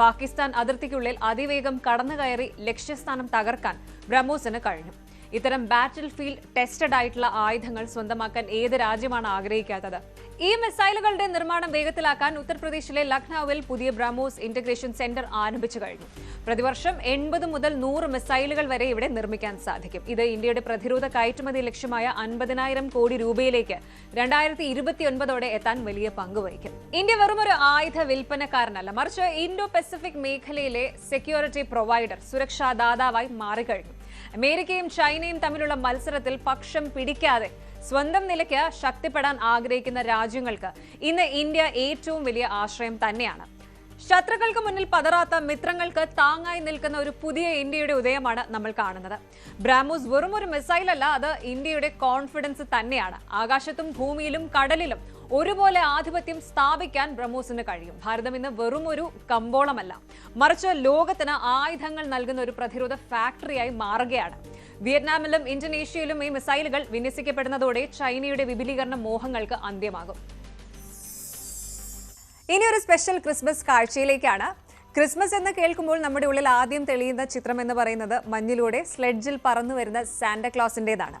പാകിസ്ഥാൻ അതിർത്തിക്കുള്ളിൽ അതിവേഗം കടന്നുകയറി ലക്ഷ്യസ്ഥാനം തകർക്കാൻ ബ്രഹ്മോസിന് കഴിഞ്ഞു. ഇത്തരം ബാറ്റിൽ ഫീൽഡ് ടെസ്റ്റഡ് ആയിട്ടുള്ള ആയുധങ്ങൾ സ്വന്തമാക്കാൻ ഏത് രാജ്യമാണ് ആഗ്രഹിക്കാത്തത്? ഈ മിസൈലുകളുടെ നിർമ്മാണം വേഗത്തിലാക്കാൻ ഉത്തർപ്രദേശിലെ ലക്നൌവിൽ പുതിയ ബ്രഹ്മോസ് ഇന്റഗ്രേഷൻ സെന്റർ ആരംഭിച്ചു കഴിഞ്ഞു. പ്രതിവർഷം എൺപത് മുതൽ നൂറ് മിസൈലുകൾ വരെ ഇവിടെ നിർമ്മിക്കാൻ സാധിക്കും. ഇത് ഇന്ത്യയുടെ പ്രതിരോധ കയറ്റുമതി ലക്ഷ്യമായ അൻപതിനായിരം കോടി രൂപയിലേക്ക് രണ്ടായിരത്തി ഇരുപത്തിയൊൻപതോടെ എത്താൻ വലിയ പങ്ക് വഹിക്കും. ഇന്ത്യ വെറും ഒരു ആയുധ വിൽപ്പനക്കാരനല്ല. മറിച്ച് ഇൻഡോ പസഫിക് മേഖലയിലെ സെക്യൂരിറ്റി പ്രൊവൈഡർ സുരക്ഷാ ദാതാവായി മാറിക്കഴിഞ്ഞു. അമേരിക്കയും ചൈനയും തമ്മിലുള്ള മത്സരത്തിൽ പക്ഷം പിടിക്കാതെ സ്വന്തം നിലയ്ക്ക് ശക്തിപ്പെടാൻ ആഗ്രഹിക്കുന്ന രാജ്യങ്ങൾക്ക് ഇന്ന് ഇന്ത്യ ഏറ്റവും വലിയ ആശ്രയം തന്നെയാണ്. ശത്രുക്കൾക്ക് മുന്നിൽ പതറാത്ത മിത്രങ്ങൾക്ക് താങ്ങായി നിൽക്കുന്ന ഒരു പുതിയ ഇന്ത്യയുടെ ഉദയമാണ് നമ്മൾ കാണുന്നത്. ബ്രാമോസ് വെറും ഒരു മിസൈലല്ല അത് ഇന്ത്യയുടെ കോൺഫിഡൻസ് തന്നെയാണ്. ആകാശത്തും ഭൂമിയിലും കടലിലും ഒരുപോലെ ആധിപത്യം സ്ഥാപിക്കാൻ ബ്രഹ്മോസിന് കഴിയും. ഭാരതം ഇന്ന് വെറും ഒരു കമ്പോളമല്ല. മറിച്ച് ലോകത്തിന് ആയുധങ്ങൾ നൽകുന്ന ഒരു പ്രതിരോധ ഫാക്ടറിയായി മാറുകയാണ്. വിയറ്റ്നാമിലും ഇന്തോനേഷ്യയിലും ഈ മിസൈലുകൾ വിന്യസിക്കപ്പെടുന്നതോടെ ചൈനയുടെ വിപുലീകരണ മോഹങ്ങൾക്ക് അന്ത്യമാകും. ഇനി ഒരു സ്പെഷ്യൽ ക്രിസ്മസ് കാഴ്ചയിലേക്കാണ് ക്രിസ്മസ് എന്ന് കേൾക്കുമ്പോൾ നമ്മുടെ ഉള്ളിൽ ആദ്യം തെളിയുന്ന ചിത്രം എന്ന് പറയുന്നത് മഞ്ഞിലൂടെ സ്ലെഡ്ജിൽ പറന്നു വരുന്ന സാന്റക്ലോസിന്റെതാണ്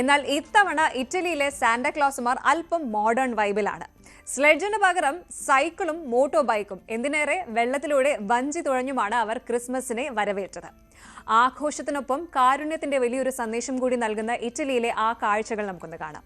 എന്നാൽ ഇത്തവണ ഇറ്റലിയിലെ സാന്റക്ലോസുമാർ അല്പം മോഡേൺ വൈബിലാണ്. സ്ലെഡ്ജിന് പകരം സൈക്കിളും മോട്ടോ ബൈക്കും എന്തിനേറെ വെള്ളത്തിലൂടെ വഞ്ചി തുഴഞ്ഞുമാണ് അവർ ക്രിസ്മസിനെ വരവേറ്റത്. ആഘോഷത്തിനൊപ്പം കാരുണ്യത്തിന്റെ വലിയൊരു സന്ദേശം കൂടി നൽകുന്ന ഇറ്റലിയിലെ ആ കാഴ്ചകൾ നമുക്കൊന്ന് കാണാം.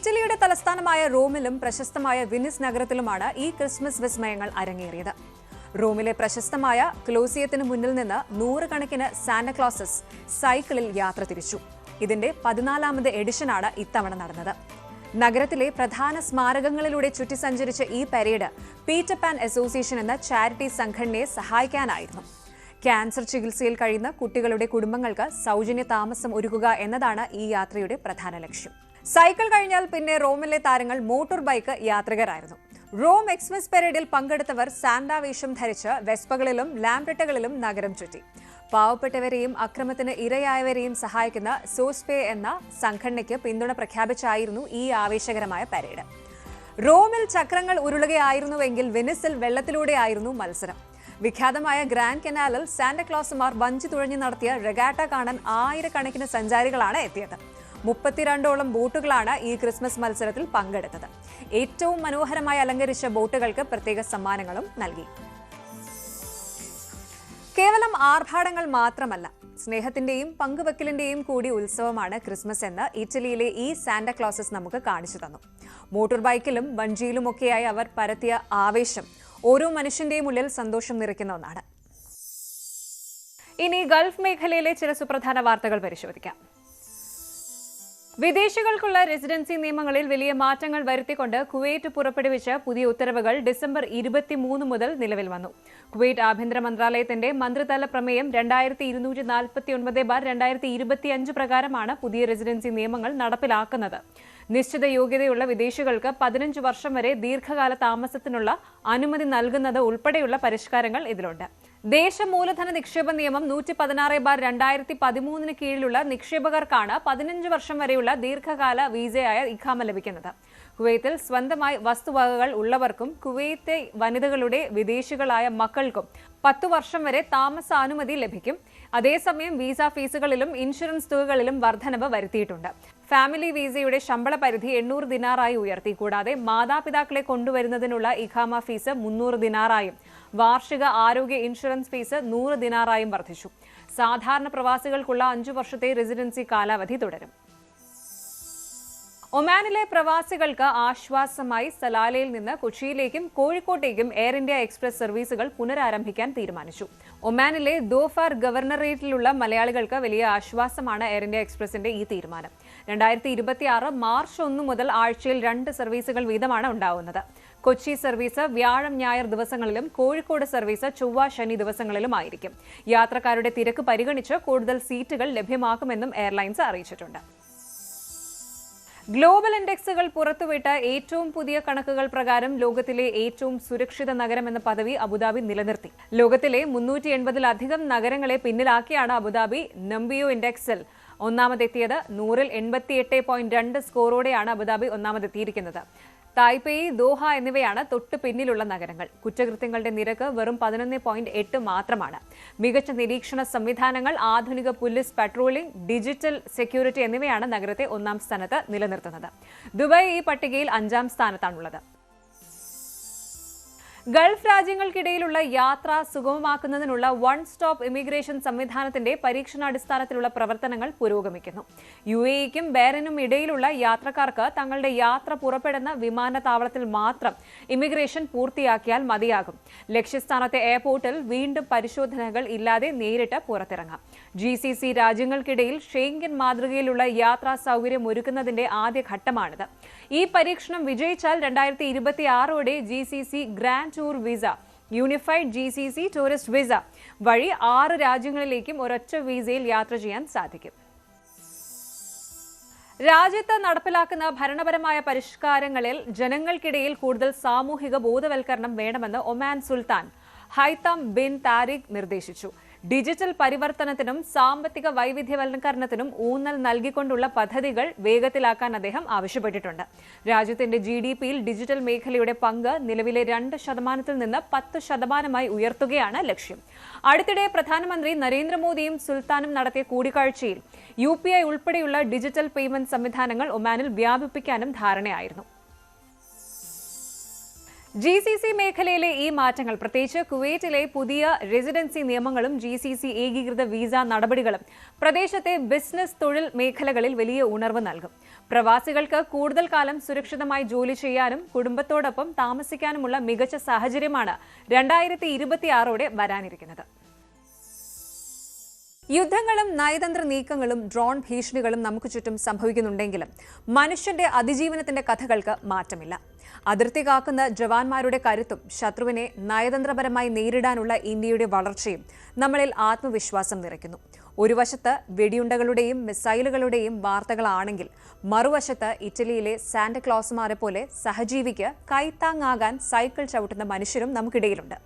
ഇറ്റലിയുടെ തലസ്ഥാനമായ റോമിലും പ്രശസ്തമായ വിനിസ് നഗരത്തിലുമാണ് ഈ ക്രിസ്മസ് വിസ്മയങ്ങൾ അരങ്ങേറിയത്. റോമിലെ പ്രശസ്തമായ ക്ലോസിയത്തിന് മുന്നിൽ നിന്ന് നൂറുകണക്കിന് സാന്റക്ലോസസ് സൈക്കിളിൽ യാത്ര തിരിച്ചു. ഇതിന്റെ പതിനാലാമത് എഡിഷനാണ് ഇത്തവണ നടന്നത്. നഗരത്തിലെ പ്രധാന സ്മാരകങ്ങളിലൂടെ ചുറ്റി സഞ്ചരിച്ച ഈ പരേഡ് പീറ്റർ പാൻ അസോസിയേഷൻ എന്ന ചാരിറ്റി സംഘടനയെ സഹായിക്കാനായിരുന്നു. ക്യാൻസർ ചികിത്സയിൽ കഴിയുന്ന കുട്ടികളുടെ കുടുംബങ്ങൾക്ക് സൗജന്യ താമസം ഒരുക്കുക എന്നതാണ് ഈ യാത്രയുടെ പ്രധാന ലക്ഷ്യം. സൈക്കിൾ കഴിഞ്ഞാൽ പിന്നെ റോമിലെ താരങ്ങൾ മോട്ടോർ ബൈക്ക് യാത്രികരായിരുന്നു. റോം എക്സ്പ്രസ് പരേഡിൽ പങ്കെടുത്തവർ സാന്റാ വേഷം ധരിച്ച് വെസ്പകളിലും ലാംബ്രറ്റകളിലും നഗരം ചുറ്റി. പാവപ്പെട്ടവരെയും അക്രമത്തിന് ഇരയായവരെയും സഹായിക്കുന്ന സോസ്പേ എന്ന സംഘടനയ്ക്ക് പിന്തുണ പ്രഖ്യാപിച്ചായിരുന്നു ഈ ആവേശകരമായ പരേഡ്. റോമിൽ ചക്രങ്ങൾ ഉരുളുകയായിരുന്നുവെങ്കിൽ വെനിസിൽ വെള്ളത്തിലൂടെയായിരുന്നു മത്സരം. വിഖ്യാതമായ ഗ്രാൻഡ് കനാലിൽ സാന്റക്ലോസുമാർ വഞ്ചി തുഴഞ്ഞു നടത്തിയ റെഗാട്ട കാണാൻ ആയിരക്കണക്കിന് സഞ്ചാരികളാണ് എത്തിയത്. മുപ്പത്തിരണ്ടോളം ബോട്ടുകളാണ് ഈ ക്രിസ്മസ് മത്സരത്തിൽ പങ്കെടുത്തത്. ഏറ്റവും മനോഹരമായി അലങ്കരിച്ച ബോട്ടുകൾക്ക് പ്രത്യേക സമ്മാനങ്ങളും നൽകി. കേവലം ആർഭാടങ്ങൾ മാത്രമല്ല സ്നേഹത്തിന്റെയും പങ്കുവെക്കലിന്റെയും കൂടി ഉത്സവമാണ് ക്രിസ്മസ് എന്ന് ഇറ്റലിയിലെ ഈ സാന്റക്ലോസസ് നമുക്ക് കാണിച്ചു തന്നു. മോട്ടോർ ബൈക്കിലും വഞ്ചിയിലുമൊക്കെയായി അവർ പരത്തിയ ആവേശം ഓരോ മനുഷ്യന്റെയും ഉള്ളിൽ സന്തോഷം നിറയ്ക്കുന്ന ഒന്നാണ്. ഇനി ഗൾഫ് മേഖലയിലെ ചില സുപ്രധാന വാർത്തകൾ പരിശോധിക്കാം. വിദേശികൾക്കുള്ള റെസിഡൻസി നിയമങ്ങളിൽ വലിയ മാറ്റങ്ങൾ വരുത്തിക്കൊണ്ട് കുവൈറ്റ് പുറപ്പെടുവിച്ച പുതിയ ഉത്തരവുകൾ ഡിസംബർ ഇരുപത്തിമൂന്ന് മുതൽ നിലവിൽ വന്നു. കുവൈറ്റ് ആഭ്യന്തര മന്ത്രാലയത്തിന്റെ മന്ത്രിതല പ്രമേയം രണ്ടായിരത്തി ഇരുന്നൂറ്റി നാൽപ്പത്തി ഒൻപത് ബാർ രണ്ടായിരത്തി ഇരുപത്തിയഞ്ച് പ്രകാരമാണ് പുതിയ റെസിഡൻസി നിയമങ്ങൾ നടപ്പിലാക്കുന്നത്. നിശ്ചിത യോഗ്യതയുള്ള വിദേശികൾക്ക് പതിനഞ്ച് വർഷം വരെ ദീർഘകാല താമസത്തിനുള്ള അനുമതി നൽകുന്നത് ഉൾപ്പെടെയുള്ള പരിഷ്കാരങ്ങൾ ഇതിലുണ്ട്. ദേശ മൂലധന നിക്ഷേപ നിയമം നൂറ്റി പതിനാറ് ബാർ രണ്ടായിരത്തി പതിമൂന്നിന് കീഴിലുള്ള നിക്ഷേപകർക്കാണ് പതിനഞ്ച് വർഷം വരെയുള്ള ദീർഘകാല വിസയായ ഇഖാമ ലഭിക്കുന്നത്. കുവൈത്തിൽ സ്വന്തമായി വസ്തുവകകൾ ഉള്ളവർക്കും കുവൈത്തെ വനിതകളുടെ വിദേശികളായ മക്കൾക്കും പത്തു വർഷം വരെ താമസാനുമതി ലഭിക്കും. അതേസമയം വിസ ഫീസുകളിലും ഇൻഷുറൻസ് തുകകളിലും വർധനവ് വരുത്തിയിട്ടുണ്ട്. ഫാമിലി വിസയുടെ ശമ്പള പരിധി എണ്ണൂറ് ദിനാറായി ഉയർത്തി. കൂടാതെ മാതാപിതാക്കളെ കൊണ്ടുവരുന്നതിനുള്ള ഇഖാമ ഫീസ് മുന്നൂറ് ദിനാറായും വാർഷിക ആരോഗ്യ ഇൻഷുറൻസ് ഫീസ് നൂറ് ദിനാറായും വർദ്ധിച്ചു. സാധാരണ പ്രവാസികൾക്കുള്ള അഞ്ചു വർഷത്തെ റെസിഡൻസി കാലാവധി തുടരും. ഒമാനിലെ പ്രവാസികൾക്ക് ആശ്വാസമായി സലാലയിൽ നിന്ന് കൊച്ചിയിലേക്കും കോഴിക്കോട്ടേക്കും എയർ ഇന്ത്യ എക്സ്പ്രസ് സർവീസുകൾ പുനരാരംഭിക്കാൻ തീരുമാനിച്ചു. ഒമാനിലെ ദോഫാർ ഗവർണറേറ്റിലുള്ള മലയാളികൾക്ക് വലിയ ആശ്വാസമാണ് എയർ ഇന്ത്യ എക്സ്പ്രസിന്റെ ഈ തീരുമാനം. രണ്ടായിരത്തി മാർച്ച് ഒന്ന് മുതൽ ആഴ്ചയിൽ രണ്ട് സർവീസുകൾ വീതമാണ് ഉണ്ടാവുന്നത്. കൊച്ചി സർവീസ് വ്യാഴം ഞായർ ദിവസങ്ങളിലും കോഴിക്കോട് സർവീസ് ചൊവ്വ ശനി ദിവസങ്ങളിലുമായിരിക്കും. യാത്രക്കാരുടെ തിരക്ക് പരിഗണിച്ച് കൂടുതൽ സീറ്റുകൾ ലഭ്യമാക്കുമെന്നും എയർലൈൻസ് അറിയിച്ചിട്ടുണ്ട്. ഗ്ലോബൽ ഇൻഡെക്സുകൾ പുറത്തുവിട്ട ഏറ്റവും പുതിയ കണക്കുകൾ പ്രകാരം ലോകത്തിലെ ഏറ്റവും സുരക്ഷിത നഗരം എന്ന പദവി അബുദാബി നിലനിർത്തി. ലോകത്തിലെ മുന്നൂറ്റി എൺപതിലധികം നഗരങ്ങളെ പിന്നിലാക്കിയാണ് അബുദാബി നമ്പിയോ ഇൻഡെക്സിൽ. ഒന്നാമതെത്തിയത് നൂറിൽ എൺപത്തിയെട്ട് പോയിന്റ് രണ്ട് സ്കോറോടെയാണ് അബുദാബി ഒന്നാമതെത്തിയിരിക്കുന്നത്. തായ്പേയി ദോഹ എന്നിവയാണ് തൊട്ടു പിന്നിലുള്ള നഗരങ്ങൾ. കുറ്റകൃത്യങ്ങളുടെ നിരക്ക് വെറും പതിനൊന്ന് പോയിന്റ് എട്ട് മാത്രമാണ്. മികച്ച നിരീക്ഷണ സംവിധാനങ്ങൾ ആധുനിക പോലീസ് പട്രോളിംഗ് ഡിജിറ്റൽ സെക്യൂരിറ്റി എന്നിവയാണ് നഗരത്തെ ഒന്നാം സ്ഥാനത്ത് നിലനിർത്തുന്നത്. ദുബായ് ഈ പട്ടികയിൽ അഞ്ചാം സ്ഥാനത്താണുള്ളത്. ഗൾഫ് രാജ്യങ്ങൾക്കിടയിലുള്ള യാത്ര സുഗമമാക്കുന്നതിനുള്ള വൺ സ്റ്റോപ്പ് ഇമിഗ്രേഷൻ സംവിധാനത്തിന്റെ പരീക്ഷണാടിസ്ഥാനത്തിലുള്ള പ്രവർത്തനങ്ങൾ പുരോഗമിക്കുന്നു. യു എക്കും ബേറിനും ഇടയിലുള്ള യാത്രക്കാർക്ക് തങ്ങളുടെ യാത്ര പുറപ്പെടുന്ന വിമാനത്താവളത്തിൽ മാത്രം ഇമിഗ്രേഷൻ പൂർത്തിയാക്കിയാൽ മതിയാകും. ലക്ഷ്യസ്ഥാനത്തെ എയർപോർട്ടിൽ വീണ്ടും പരിശോധനകൾ ഇല്ലാതെ നേരിട്ട് പുറത്തിറങ്ങാം. ജി സി സി രാജ്യങ്ങൾക്കിടയിൽ ഷെയ്ങ്കൻ മാതൃകയിലുള്ള യാത്രാ സൗകര്യം ഒരുക്കുന്നതിന്റെ ആദ്യ ഘട്ടമാണിത് ഈ പരീക്ഷണം വിജയിച്ചാൽ രണ്ടായിരത്തി ഇരുപത്തി ആറോടെ G C C grand tour visa. Unified G C C tourist visa. വഴി ആറ് രാജ്യങ്ങളിലേക്കും ഒരൊറ്റ വിസയിൽ യാത്ര ചെയ്യാൻ സാധിക്കും. രാജ്യത്ത് നടപ്പിലാക്കുന്ന ഭരണപരമായ പരിഷ്കാരങ്ങളിൽ ജനങ്ങൾക്കിടയിൽ കൂടുതൽ സാമൂഹിക ബോധവൽക്കരണം വേണമെന്ന് ഒമാൻ സുൽത്താൻ ഹൈത്തം ബിൻ താരിഖ് നിർദ്ദേശിച്ചു. ഡിജിറ്റൽ പരിവർത്തനത്തിനും സാമ്പത്തിക വൈവിധ്യവൽക്കരണത്തിനും ഊന്നൽ നൽകിക്കൊണ്ടുള്ള പദ്ധതികൾ വേഗത്തിലാക്കാൻ അദ്ദേഹം ആവശ്യപ്പെട്ടിട്ടുണ്ട്. രാജ്യത്തിന്റെ ജി ഡി പിയിൽ ഡിജിറ്റൽ മേഖലയുടെ പങ്ക് നിലവിലെ രണ്ട് ശതമാനത്തിൽ നിന്ന് പത്ത് ശതമാനമായി ഉയർത്തുകയാണ് ലക്ഷ്യം. അടുത്തിടെ പ്രധാനമന്ത്രി നരേന്ദ്രമോദിയും സുൽത്താനും നടത്തിയ കൂടിക്കാഴ്ചയിൽ യു ഉൾപ്പെടെയുള്ള ഡിജിറ്റൽ പേയ്മെന്റ് സംവിധാനങ്ങൾ ഒമാനിൽ വ്യാപിപ്പിക്കാനും ധാരണയായിരുന്നു. ജി സി സി മേഖലയിലെ ഈ മാറ്റങ്ങൾ പ്രത്യേകിച്ച് കുവൈറ്റിലെ പുതിയ റെസിഡൻസി നിയമങ്ങളും ജി സി സി ഏകീകൃത വിസ നടപടികളും പ്രദേശത്തെ ബിസിനസ് തൊഴിൽ മേഖലകളിൽ വലിയ ഉണർവ് നൽകും. പ്രവാസികൾക്ക് കൂടുതൽ കാലം സുരക്ഷിതമായി ജോലി ചെയ്യാനും കുടുംബത്തോടൊപ്പം താമസിക്കാനുമുള്ള മികച്ച സാഹചര്യമാണ് രണ്ടായിരത്തി ഇരുപത്തിയാറോടെ വരാനിരിക്കുന്നത്. യുദ്ധങ്ങളും നയതന്ത്ര നീക്കങ്ങളും ഡ്രോൺ ഭീഷണികളും നമുക്ക് ചുറ്റും സംഭവിക്കുന്നുണ്ടെങ്കിലും മനുഷ്യന്റെ അതിജീവനത്തിന്റെ കഥകൾക്ക് മാറ്റമില്ല. അതിർത്തി കാക്കുന്ന ജവാന്മാരുടെ കരുത്തും ശത്രുവിനെ നയതന്ത്രപരമായി നേരിടാനുള്ള ഇന്ത്യയുടെ വളർച്ചയും നമ്മളിൽ ആത്മവിശ്വാസം നിറയ്ക്കുന്നു. ഒരു വശത്ത് വെടിയുണ്ടകളുടെയും മിസൈലുകളുടെയും വാർത്തകളാണെങ്കിൽ മറുവശത്ത് ഇറ്റലിയിലെ സാന്റക്ലോസുമാരെ പോലെ സഹജീവിക്ക് കൈത്താങ്ങാകാൻ സൈക്കിൾ ചവിട്ടുന്ന മനുഷ്യരും നമുക്കിടയിലുണ്ട്.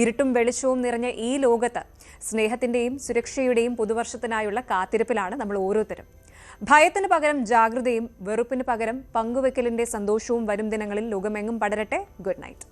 ഇരുട്ടും വെളിച്ചവും നിറഞ്ഞ ഈ ലോകത്ത് സ്നേഹത്തിന്റെയും സുരക്ഷയുടെയും പുതുവർഷത്തിനായുള്ള കാത്തിരിപ്പിലാണ് നമ്മൾ ഓരോരുത്തരും. ഭയത്തിന് പകരം ജാഗ്രതയും വെറുപ്പിന് പകരം പങ്കുവെക്കലിന്റെ സന്തോഷവും വരും ദിനങ്ങളിൽ ലോകമെങ്ങും പടരട്ടെ. Good night.